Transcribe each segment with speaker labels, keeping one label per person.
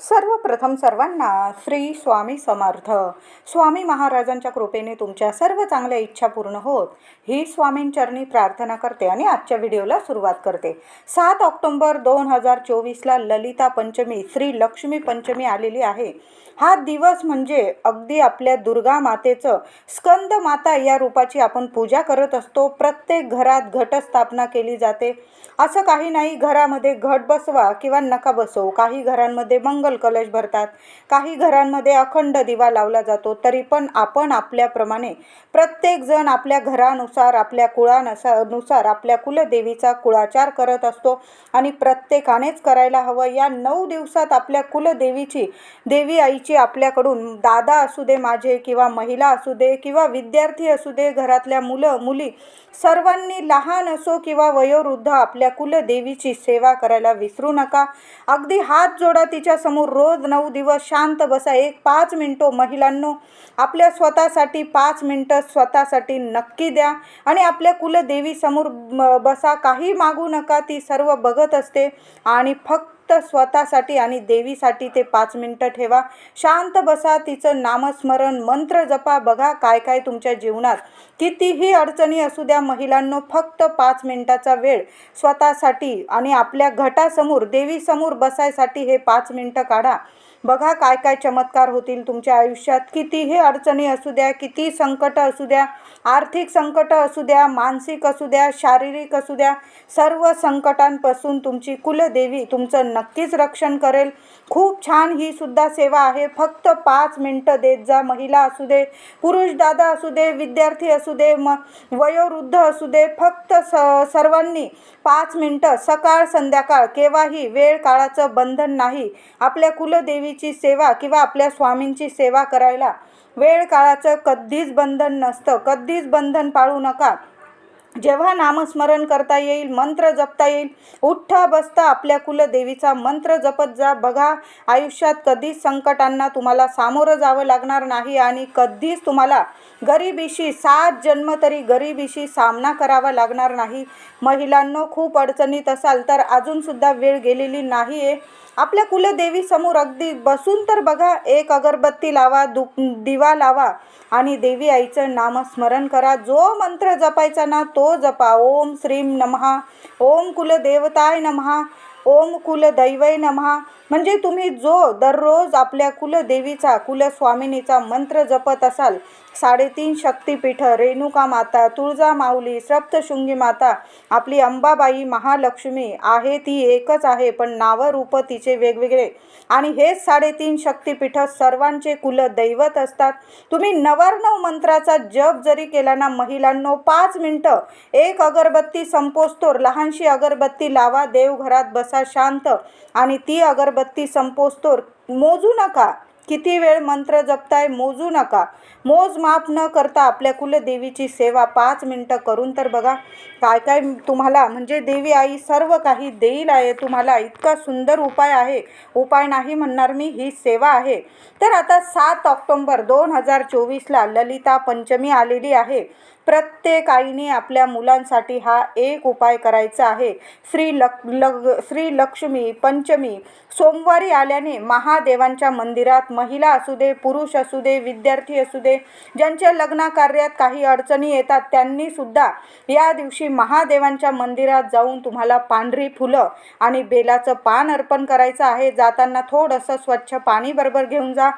Speaker 1: सर्वप्रथम सर्वांना श्री स्वामी समर्थ. स्वामी महाराजांच्या कृपेने तुमच्या सर्व चांगल्या इच्छा पूर्ण होत. ही स्वामींचरणी प्रार्थना करते आणि आजच्या व्हिडिओला सुरुवात करते. सात ऑक्टोंबर दोन हजार चोवीसला ललिता पंचमी श्री लक्ष्मी पंचमी आलेली आहे. हा दिवस म्हणजे अगदी आपल्या दुर्गा मातेचं स्कंद माता या रूपाची आपण पूजा करत असतो. प्रत्येक घरात घटस्थापना केली जाते. असं काही नाही घरामध्ये घट बसवा किंवा नका बसवू. काही घरांमध्ये मंगल कलश भरतात. काही घरांमध्ये अखंड दिवा लावला जातो तरी पण आपण आपल्याप्रमाणे प्रत्येकजण आपल्या घरानुसार आपल्या कुळानुसार नुसार आपल्या कुलदेवीचा कुळाचार करत असतो आणि प्रत्येकानेच करायला हवं. या नऊ दिवसात आपल्या कुलदेवीची देवी आईची आपल्याकडून दादा असू दे माझे किंवा महिला असू दे किंवा विद्यार्थी असू दे घरातल्या मुलं मुली सर्वांनी लहान असो किंवा वयोवृद्ध आपल्या कुलदेवीची सेवा करायला विसरू नका. अगदी हात जोडा तिच्या समोर रोज नऊ दिवस शांत बसा एक पाच मिनटं महिलांनो आपल्या स्वतःसाठी पाच मिनटं स्वतःसाठी नक्की द्या आणि आपल्या कुलदेवीसमोर बसा काही मागू नका ती सर्व बघत असते आणि फक्त फक्त स्वतःसाठी आणि देवीसाठी ते पाच मिनटं ठेवा. शांत बसा तिचं नामस्मरण मंत्र जपा बघा काय काय तुमच्या जीवनात. कितीही अडचणी असू द्या महिलांनो फक्त पाच मिनटाचा वेळ स्वतःसाठी आणि आपल्या घटासमोर देवीसमोर बसायसाठी हे पाच मिनटं काढा. बघा काय काय चमत्कार होतील तुमच्या आयुष्यात. कितीही अडचणी असू द्या किती संकट असू द्या आर्थिक संकट असू द्या मानसिक असू द्या शारीरिक असू द्या सर्व संकटांपासून तुमची कुलदेवी तुमचं नक्कीच रक्षण करेल. खूप छान ही सुद्धा सेवा आहे. फक्त पाच मिनटं देत जा. महिला असू दे पुरुष दादा असू दे विद्यार्थी असू दे म वयोवृद्ध असू दे फक्त स सर्वांनी पाच मिनटं सकाळ संध्याकाळ केव्हाही वेळ काळाचं बंधन नाही. आपल्या कुलदेवीची सेवा किंवा आपल्या स्वामींची सेवा करायला वेळ काळाचं कधीच बंधन नसतं. कधीच बंधन पाळू नका. जेव्हा नामस्मरण करता येईल मंत्र जपता येईल उठ्ठा बसता आपल्या कुलदेवीचा मंत्र जपत जा. बघा आयुष्यात कधीच संकटांना तुम्हाला सामोरं जावं लागणार नाही आणि कधीच तुम्हाला गरिबीशी सात जन्म तरी गरिबीशी सामना करावा लागणार नाही. महिलांनो खूप अडचणीत असाल तर अजूनसुद्धा वेळ गेलेली नाही आहे आपल्या कुलदेवीसमोर अगदी बसून तर बघा एक अगरबत्ती लावा दु दिवा लावा आणि देवी आईचं नामस्मरण करा. जो मंत्र जपायचा ना तो जपा. ओम श्रीम नमहा ओम कुलदेवताय नमहा ओम कुलदैवय नमहा म्हणजे तुम्ही जो दररोज आपल्या कुलदेवीचा कुलस्वामिनीचा मंत्र जपत असाल साडेतीन शक्तीपीठं रेणुका माता तुळजा माऊली सप्तशृंगी माता आपली अंबाबाई महालक्ष्मी आहे ती एकच आहे पण नावं रूप तिचे वेगवेगळे. आणि हेच साडेतीन शक्तीपीठं सर्वांचे कुलदैवत असतात. तुम्ही नवरनव मंत्राचा जप जरी केला ना महिलांनो पाच मिनटं. एक अगरबत्ती संपोस्तोर लहानशी अगरबत्ती लावा देवघरात बसा शांत. आणि ती अगरबत्ती संपोस्तोर. मोजू नका. किती वेळ मंत्र जपताय मोजू नका. मोजमाप न करता आपल्या कुलदेवीची सेवा पाच मिनटं करून तर बघा. काय काय तुम्हाला म्हणजे देवी आई सर्व काही देईल आहे. तुम्हाला इतका सुंदर उपाय आहे. उपाय नाही म्हणणार मी ही सेवा आहे. तर आता सात ऑक्टोंबर दोन हजार चोवीसला ललिता पंचमी आलेली आहे. प्रत्येक आईने आपल्या मुलांसाठी हा एक उपाय करायचा आहे. श्री लक् लग श्री लक्ष्मी पंचमी. सोमवारी आल्याने महादेवांच्या मंदिरात महिला असू दे पुरुष असू दे विद्यार्थी असू दे ज्यांच्या लग्नाकार्यात काही अडचणी येतात त्यांनी सुद्धा या दिवशी महादेवांच्या मंदिरात जाऊन तुम्हाला पांढरी फुलं आणि बेलाचं पान अर्पण करायचं आहे. जाताना थोडंसं स्वच्छ पाणी बरोबर घेऊन जा.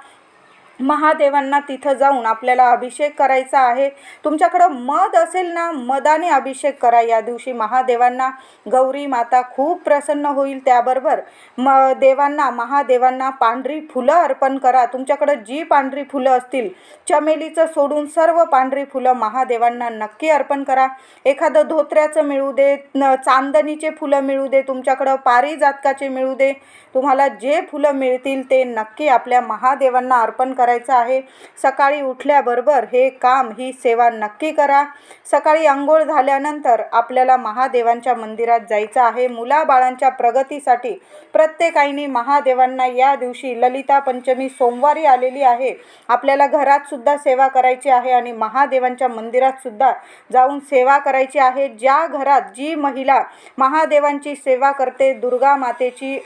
Speaker 1: महादेवांना तिथं जाऊन आपल्याला अभिषेक करायचा आहे. तुमच्याकडं मध असेल ना मदाने अभिषेक करा. या दिवशी महादेवांना गौरी माता खूप प्रसन्न होईल त्याबरोबर. म देवांना महादेवांना पांढरी फुलं अर्पण करा. तुमच्याकडं जी पांढरी फुलं असतील चमेलीचं सोडून सर्व पांढरी फुलं महादेवांना नक्की अर्पण करा. एखादं धोत्र्याचं मिळू दे न चांदणीचे फुलं मिळू दे तुमच्याकडं पारिजातकाचे मिळू दे. तुम्हाला जे फुलं मिळतील ते नक्की आपल्या महादेवांना अर्पण करा करायचं आहे. सकाळी उठल्याबरोबर हे काम ही सेवा नक्की करा. सकाळी आंघोळ झाल्यानंतर आपल्याला महादेवांच्या मंदिरात जायचं आहे. मुलाबाळांच्या प्रगतीसाठी प्रत्येकाने महादेवांना या दिवशी ललिता पंचमी सोमवारी आलेली आहे. आपल्याला घरात सुद्धा सेवा करायची आहे आणि महादेवांच्या मंदिरात सुद्धा जाऊन सेवा करायची आहे. ज्या घरात जी महिला महादेवांची सेवा करते दुर्गा मातेची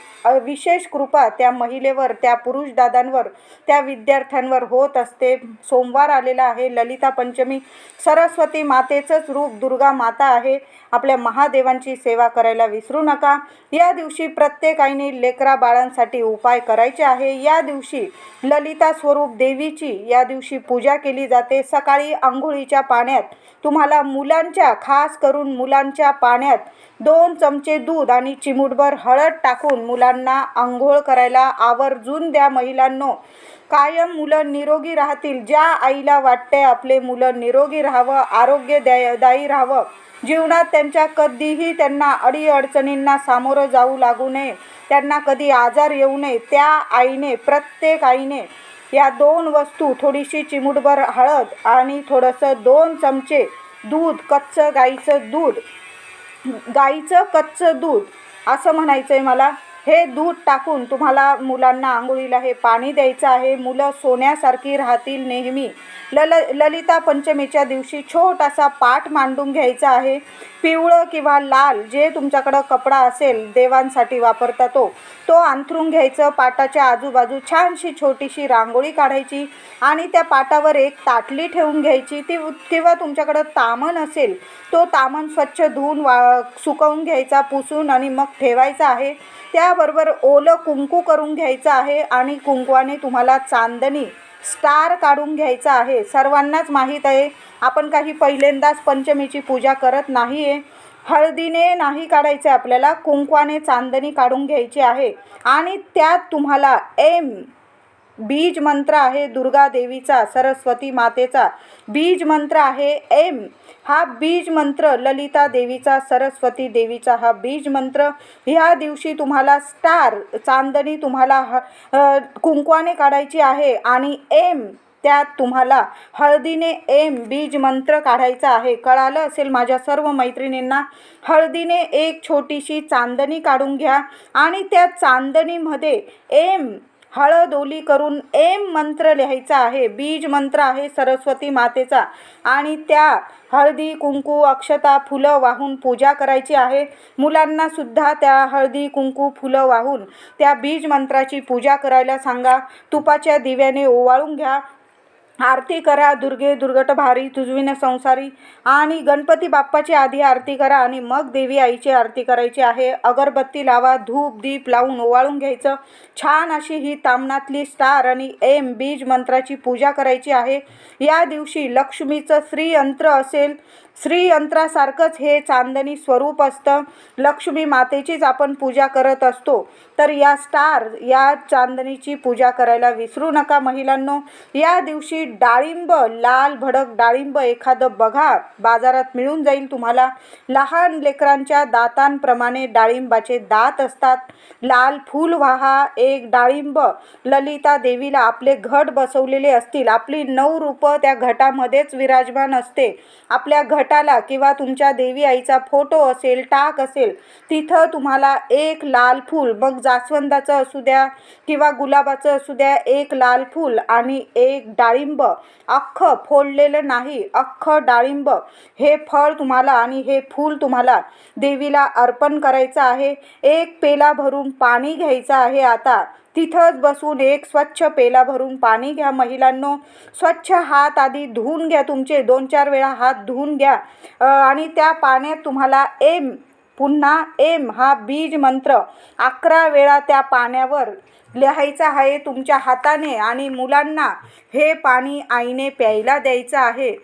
Speaker 1: विशेष कृपा त्या महिलेवर त्या पुरुष दादांवर त्या विद्यार्थ्यांवर होत असते. सोमवार आलेला आहे. ललिता पंचमी सरस्वती मातेचंच रूप दुर्गा माता आहे. आपल्या महादेवांची सेवा करायला विसरू नका. या दिवशी प्रत्येक आईने लेकरा बाळांसाठी उपाय करायचे आहे. या दिवशी ललिता स्वरूप देवीची या दिवशी पूजा केली जाते. सकाळी आंघोळीच्या पाण्यात तुम्हाला मुलांच्या खास करून मुलांच्या पाण्यात दोन चमचे दूध आणि चिमूटभर हळद टाकून मुलांना आंघोळ करायला आवर्जून द्या महिलांनो. कायम मुलं निरोगी राहतील. ज्या आईला वाटते आपले मुलं निरोगी राहावं आरोग्यदायी राहावं जीवनात त्यांच्या कधीही त्यांना अडीअडचणींना सामोरं जाऊ लागू नये. त्यांना कधी आजार येऊ नये त्या आईने प्रत्येक आईने या दोन वस्तू थोडीशी चिमूटभर हळद आणि थोडंसं दोन चमचे दूध कच्चं गाईचं दूध. गाईचं कच्चं दूध असं म्हणायचं आहे मला. हे दूध टाकून तुम्हाला मुलांना आंघोळीला हे पाणी द्यायचं आहे. मुलं सोन्यासारखी राहतील नेहमी. लल ललिता पंचमीच्या दिवशी छोटासा पाठ मांडून घ्यायचा आहे. पिवळं किंवा लाल जे तुमच्याकडं कपडा असेल देवांसाठी वापरता तो. तो अंथरून घ्यायचं पाटाच्या आजूबाजू छानशी छोटीशी रांगोळी काढायची आणि त्या पाटावर एक ताटली ठेवून घ्यायची. ती किंवा तुमच्याकडं तामण असेल तो तामण स्वच्छ धुवून वा सुकवून घ्यायचा पुसून आणि मग ठेवायचा आहे. त्याबरोबर ओलं कुंकू करून घ्यायचं आहे आणि कुंकवाने तुम्हाला चांदणी स्टार काढून घ्यायचा आहे. सर्वांनाच माहीत आहे आपण काही पहिल्यांदाच पंचमीची पूजा करत नाही आहे हळदीने नाही काढायचे आपल्याला कुंकवाने चांदणी काढून घ्यायची आहे. आणि त्यात तुम्हाला एम बीज मंत्र आहे दुर्गा देवीचा सरस्वती मातेचा. बीज मंत्र आहे एम हा बीज मंत्र ललिता देवीचा सरस्वती देवीचा हा बीज मंत्र. ह्या दिवशी तुम्हाला स्टार चांदणी तुम्हाला ह कुंकवाने काढायची आहे. आणि एम त्यात तुम्हाला हळदीने एम बीज मंत्र काढायचा आहे. कळालं असेल माझ्या सर्व मैत्रिणींना हळदीने एक छोटीशी चांदणी काढून घ्या आणि त्या चांदणीमध्ये एम हळद ओली करून एम मंत्र लिहायचा आहे. बीज मंत्र आहे सरस्वती मातेचा आणि त्या हळदी कुंकू अक्षता फुलं वाहून पूजा करायची आहे. मुलांना सुद्धा त्या हळदी कुंकू फुलं वाहून त्या बीज मंत्राची पूजा करायला सांगा. तुपाच्या दिव्याने ओवाळून घ्या. आरती करा दुर्गे दुर्गट भारी तुझविन संसारी आणि गणपती बाप्पाची आधी आरती करा आणि मग देवी आईची आरती करायची आहे. अगरबत्ती लावा धूप दीप लावून ओवाळून घ्यायचं. छान अशी ही तामनातली स्टार आणि एम बीज मंत्राची पूजा करायची आहे. या दिवशी लक्ष्मीचं श्रीयंत्र असेल. श्रीयंत्रासारखंच हे चांदणी स्वरूप असतं. लक्ष्मी मातेचीच आपण पूजा करत असतो. तर या स्टार या चांदणीची पूजा करायला विसरू नका महिलांनो. या दिवशी डाळिंब लाल भडक डाळिंब एखादं बघा. बाजारात मिळून जाईल तुम्हाला. लहान लेकरांच्या दातांप्रमाणे डाळिंबाचे दात असतात. लाल फूल व्हा एक डाळिंब. ललिता देवीला आपले घट बसवलेले असतील. आपली नऊ रूपं त्या घटामध्येच विराजमान असते. आपल्या घट घटाला किंवा तुमच्या देवी आईचा फोटो असेल टाक असेल तिथं तुम्हाला एक लाल फूल मग जास्वंदाचं असू द्या किंवा गुलाबाचं असू द्या एक लाल फूल आणि एक डाळिंब. अख्खं फोडलेलं नाही अख्खं डाळिंब. हे फळ तुम्हाला आणि हे फूल तुम्हाला देवीला अर्पण करायचं आहे. एक पेला भरून पाणी घ्यायचं आहे आता. तिथंच बसून एक स्वच्छ पेला भरून पाणी घ्या महिलांनो. स्वच्छ हात आधी धुवून घ्या तुमचे. दोन चार वेळा हात धुवून घ्या. आणि त्या पाण्यात तुम्हाला एम पुन्हा एम हा बीज मंत्र अकरा वेळा त्या पाण्यावर लिहायचा आहे तुमच्या हाताने आणि मुलांना हे पाणी आईने प्यायला द्यायचं आहे.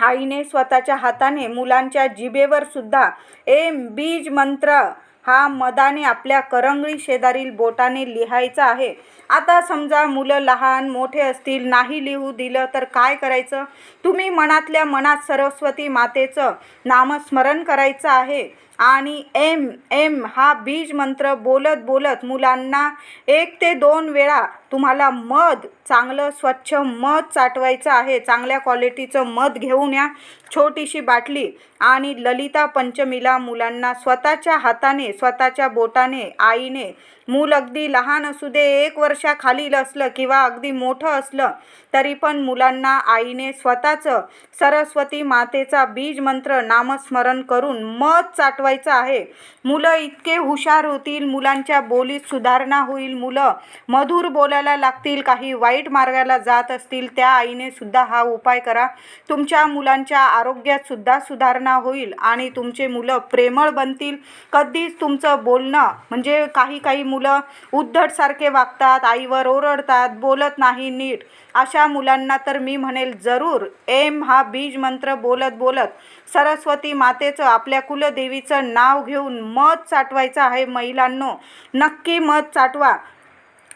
Speaker 1: आईने स्वतःच्या हाताने मुलांच्या जिभेवर सुद्धा एम बीज मंत्र हा मदाने आपल्या करंगळी शेजारील बोटाने लिहायचा आहे. आता समजा मुलं लहान मोठे असतील नाही लिहू दिलं तर काय करायचं? तुम्ही मनातल्या मनात सरस्वती मातेचं नामस्मरण करायचं आहे. आणि एम एम हा बीज मंत्र बोलत बोलत मुलांना एक ते दोन वेळा तुम्हाला मध चांगलं स्वच्छ मध साठवायचं आहे. चांगल्या क्वालिटीचं मध घेऊन या छोटीशी बाटली. आणि ललिता पंचमीला मुलांना स्वतःच्या हाताने स्वतःच्या बोटाने आईने मूल अगदी लहान असू दे एक वर्षाखालील असलं किंवा अगदी मोठं असलं तरी पण मुलांना आईने स्वतःचं सरस्वती मातेचा बीज मंत्र नामस्मरण करून मध वाढवायचं आहे. मुलं इतके हुशार होतील मुलांच्या बोलीत सुधारणा होईल मुलं मधुर बोलायला लागतील काही वाईट मार्गाला जात असतील त्या आईने सुद्धा हा उपाय करा. तुमच्या मुलांच्या आरोग्यात सुद्धा सुधारणा होईल आणि तुमचे मुलं प्रेमळ बनतील. कधीच तुमचं बोलणं म्हणजे काही काही मुलं उद्धटसारखे वागतात आईवर ओरडतात बोलत नाही नीट. अशा मुलांना तर मी म्हणेल जरूर. एम हा बीज मंत्र बोलत बोलत सरस्वती मातेचं आपल्या कुलदेवीचं नाव घेऊन मध साठवायचं आहे. महिलांनो नक्की मध साठवा.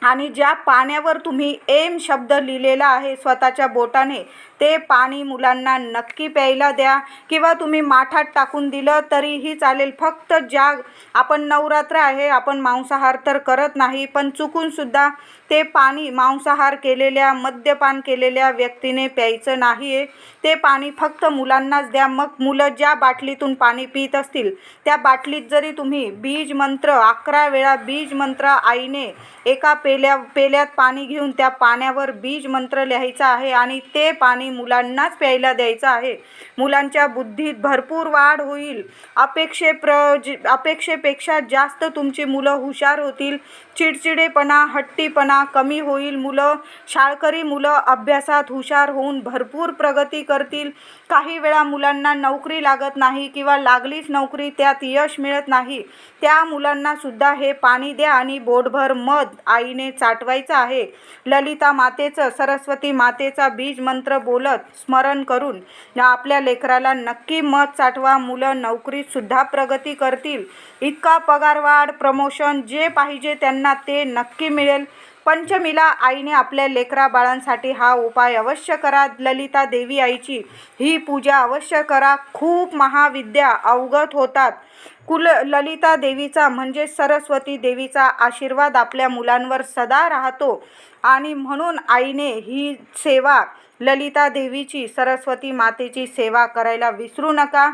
Speaker 1: आणि ज्या पाण्यावर तुम्ही एम शब्द लिहिलेला आहे स्वतःच्या बोटाने ते पाणी मुलांना नक्की प्यायला द्या. किंवा तुम्ही माठात टाकून दिलं तरीही चालेल. फक्त ज्या आपण नवरात्र आहे आपण मांसाहार तर करत नाही पण चुकूनसुद्धा ते पाणी मांसाहार केलेल्या मद्यपान केलेल्या व्यक्तीने प्यायचं नाही आहे ते पाणी फक्त मुलांनाच द्या. मग मुलं ज्या बाटलीतून पाणी पित असतील त्या बाटलीत जरी तुम्ही बीज मंत्र अकरा वेळा बीज मंत्र आईने एका पे पेल्या पेल्यात पाणी घेऊन त्या पाण्यावर बीज मंत्र लिहायचा आहे आणि ते पाणी मुलांनाच प्यायला द्यायचं आहे. मुलांच्या बुद्धीत भरपूर वाढ होईल. अपेक्षे प्र अपेक्षेपेक्षा जास्त तुमची मुलं हुशार होतील. चिडचिडेपणा हट्टीपणा कमी होईल. मुलं शाळकरी मुलं अभ्यासात हुशार होऊन भरपूर प्रगती करतील. काही वेळा मुलांना नोकरी लागत नाही किंवा लागलीच नोकरी त्यात यश मिळत नाही. त्या मुलांनासुद्धा हे पाणी द्या आणि बोटभर मध आईने चाटवायचं आहे. ललिता मातेचं सरस्वती मातेचा बीज मंत्र बोलत स्मरण करून आपल्या लेकराला नक्की मत चाटवा. मुलं नोकरीत सुद्धा प्रगती करतील. इतका पगारवाढ प्रमोशन जे पाहिजे त्यांना ते नक्की मिळेल. पंचमीला आईने आपल्या लेकरा बाळांसाठी हा उपाय अवश्य करा. ललिता देवी आईची ही पूजा अवश्य करा. खूप महाविद्या अवगत होतात. कुल ललिता देवीचा म्हणजे सरस्वती देवीचा आशीर्वाद आपल्या मुलांवर सदा राहतो. आणि म्हणून आईने ही सेवा ललिता देवीची सरस्वती मातेची सेवा करायला विसरू नका.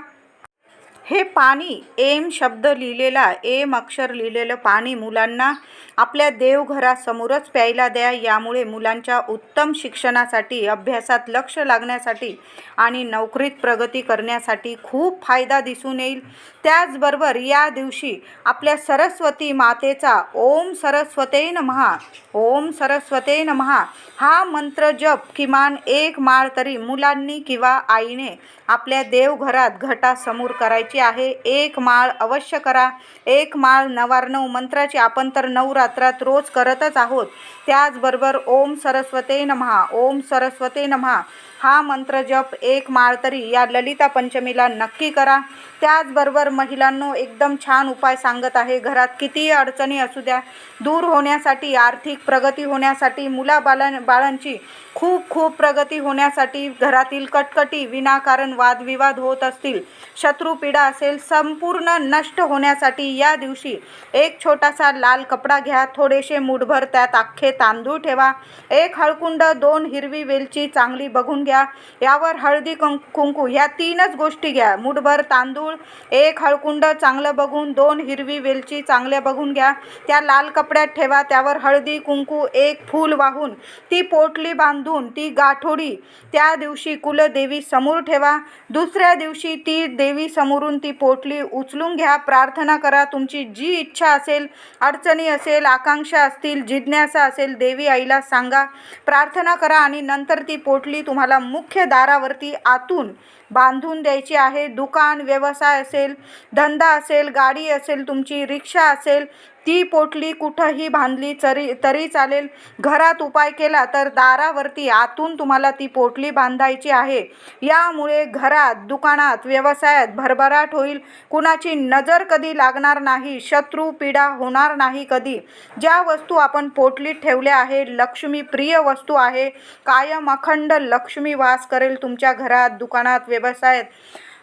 Speaker 1: हे पाणी एम शब्द लिहिलेला एम अक्षर लिहिलेलं पाणी मुलांना आपल्या देवघरासमोरच प्यायला द्या. यामुळे मुलांच्या उत्तम शिक्षणासाठी अभ्यासात लक्ष लागण्यासाठी आणि नोकरीत प्रगती करण्यासाठी खूप फायदा दिसून येईल. त्याचबरोबर या दिवशी आपल्या सरस्वती मातेचा ओम सरस्वते नमहा ओम सरस्वते नमहा हा मंत्र जप किमान एक माळ तरी मुलांनी किंवा आईने आपल्या देवघरात घटासमोर करायची. आहे एक माळ अवश्य करा. एक माळ नवार्णव मंत्राची आपण तर नवरात्रात रोज करतच आहोत. त्याचबरोबर ओम सरस्वते नमहा ओम सरस्वते नमहा हा मंत्र जप एक माळ तरी या ललिता पंचमीला नक्की करा. त्याचबरोबर महिलांनो एकदम छान उपाय सांगत आहे. घरात कितीही अडचणी असू द्या दूर होण्यासाठी आर्थिक प्रगती होण्यासाठी मुलाबाला बाळांची खूप खूप प्रगती होण्यासाठी घरातील कटकटी विनाकारण वादविवाद होत असतील शत्रुपीडा असेल संपूर्ण नष्ट होण्यासाठी या दिवशी एक छोटासा लाल कपडा घ्या. थोडेसे मुठभर त्यात अख्खे तांदूळ ठेवा. एक हळकुंड दोन हिरवी वेलची चांगली बघून घ्या. यावर हळदी कं कुंकू ह्या तीनच गोष्टी घ्या. मुठभर तांदूळ एक हळकुंड चांगलं बघून दोन हिरवी वेलची चांगल्या बघून घ्या. त्या लाल कपड्यात ठेवा त्यावर हळदी कुंकू एक फूल वाहून ती पोटली बांधून ती गाठोडी. त्या दिवशी कुलदेवी समोर ठेवा. दुसऱ्या दिवशी ती देवी समोरून ती पोटली उचलून घ्या. प्रार्थना करा तुमची जी इच्छा असेल अडचणी असेल आकांक्षा असतील जिज्ञासा असेल देवी आईला सांगा. प्रार्थना करा आणि नंतर ती पोटली तुम्हाला मुख्य दारावरती आतून बांधून द्यायची आहे. दुकान व्यवसाय असेल धंदा असेल गाडी असेल तुमची रिक्षा असेल ती पोटली कुठंही बांधली तरी तरी चालेल. घरात उपाय केला तर दारावरती आतून तुम्हाला ती पोटली बांधायची आहे. यामुळे घरात दुकानात व्यवसायात भरभराट होईल. कुणाची नजर कधी लागणार नाही शत्रू पीडा होणार नाही कधी. ज्या वस्तू आपण पोटलीत ठेवल्या आहे लक्ष्मी प्रिय वस्तू आहे. कायम अखंड लक्ष्मी वास करेल तुमच्या घरात दुकानात व्यवसायात.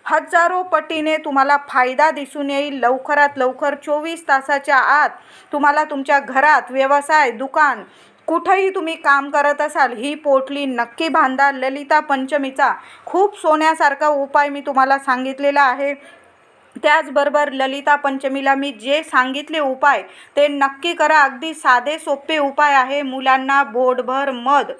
Speaker 1: हजारो पटीने तुम्हाला फायदा दिसून येईल. लवकरात लवकर चोवीस तासाच्या आत तुम्हाला तुमच्या घरात व्यवसाय दुकान कुठंही तुम्ही काम करत असाल ही पोटली नक्की बांधा ललिता पंचमीचा खूप सोन्यासारखा उपाय मी तुम्हाला सांगितलेला आहे. त्याचबरोबर ललिता पंचमीला मी जे सांगितले उपाय ते नक्की करा. अगदी साधे सोपे उपाय आहे. मुलांना बोटभर मध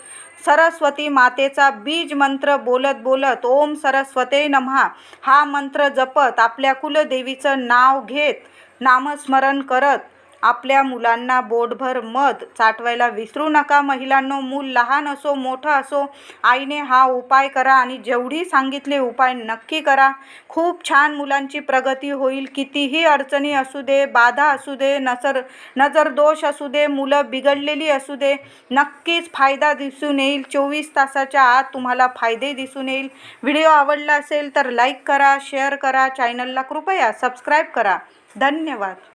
Speaker 1: सरस्वती मातेचा बीज मंत्र बोलत बोलत ओम सरस्वते नमहा हा मंत्र जपत आपल्या कुलदेवीचं नाव घेत नामस्मरण करत आपल्या मुलांना बोटभर मध चाटवायला विसरू नका. महिलांनो मूल लहान असो मोठं असो आईने हा उपाय करा आणि जेवढी सांगितले उपाय नक्की करा. खूप छान मुलांची प्रगती होईल. कितीही अडचणी असू दे बाधा असू दे नसर नजर दोष असू दे मुलं बिघडलेली असू दे नक्कीच फायदा दिसून येईल. चोवीस तासाच्या आत तुम्हाला फायदे दिसून येईल. व्हिडिओ आवडला असेल तर लाईक करा शेअर करा चॅनलला कृपया सबस्क्राईब करा. धन्यवाद.